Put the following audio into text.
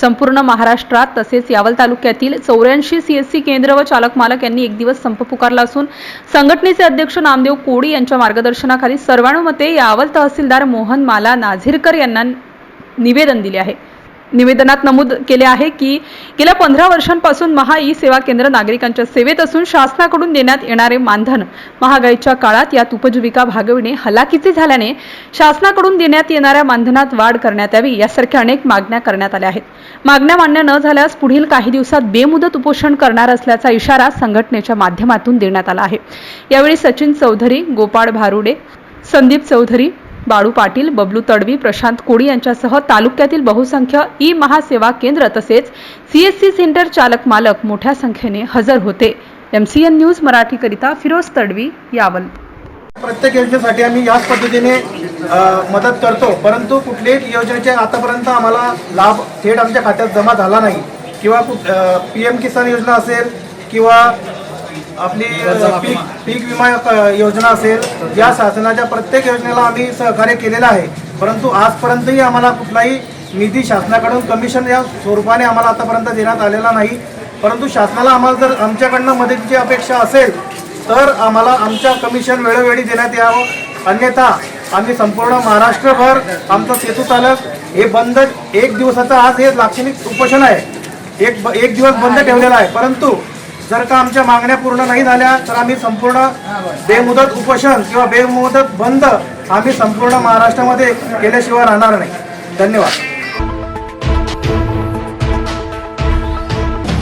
संपूर्ण महाराष्ट्रात तसेच यावल तालुक्यातील चौऱ्याऐंशी सीएससी केंद्र व चालक मालक यांनी एक दिवस संप पुकारला असून संघटनेचे अध्यक्ष नामदेव कोळी यांच्या मार्गदर्शनाखाली सर्वानुमते यावल तहसीलदार मोहन माला नाझिरकर यांना निवेदन दिले आहे. निवेदनात नमूद केले आहे की गेल्या पंधरा वर्षांपासून महा ई सेवा केंद्र नागरिकांच्या सेवेत असून शासनाकडून देण्यात येणारे मानधन महागाईच्या काळात यात उपजीविका भागविणे हलाखीचे झाल्याने शासनाकडून देण्यात येणाऱ्या मानधनात वाढ करण्यात यावी यासारख्या अनेक मागण्या करण्यात आल्या आहेत. मागण्या मान्य न झाल्यास पुढील काही दिवसात बेमुदत उपोषण करणार असल्याचा इशारा संघटनेच्या माध्यमातून देण्यात आला आहे. यावेळी सचिन चौधरी गोपाळ भारुडे संदीप चौधरी बाळू पाटील बबलू तडवी प्रशांत कोळी यांच्यासह तालुक्यातील बहुसंख्य ई महासेवा केंद्र तसेच सीएससी सेंटर चालक मालक मोठ्या संख्येने हजर होते. एमसीएन न्यूज मराठीकरिता फिरोज तडवी यावल. प्रत्येक योजनेसाठी आम्ही याच पद्धतीने मदत करतो. परंतु कुठल्याही योजनेचे आतापर्यंत आम्हाला लाभ थेट आमच्या खात्यात जमा झाला नाही. किंवा पी एम किसान योजना असेल किंवा आपली पीक पीक विमा योजना असेल या शासनाच्या प्रत्येक योजनेला आम्ही सहकार्य केलेलं आहे. परंतु आजपर्यंतही आम्हाला कुठलाही निधी शासनाकडून कमिशन या स्वरूपाने आम्हाला आतापर्यंत देण्यात आलेला नाही. परंतु शासनाला आम्हाला जर आमच्याकडनं मदतीची अपेक्षा असेल तर आम्हाला आमच्या कमिशन वेळोवेळी देण्यात यावं. अन्यथा आम्ही संपूर्ण महाराष्ट्रभर आमचं सेतू चालक हे बंद एक दिवसाचं आज हे लाक्षणिक उपोषण आहे. एक ब- एक दिवस बंद ठेवलेला आहे. परंतु जर का आमच्या मागण्या पूर्ण नाही झाल्या तर आम्ही संपूर्ण बेमुदत उपोषण किंवा बेमुदत बंद आम्ही संपूर्ण महाराष्ट्रामध्ये केल्याशिवाय राहणार नाही. धन्यवाद.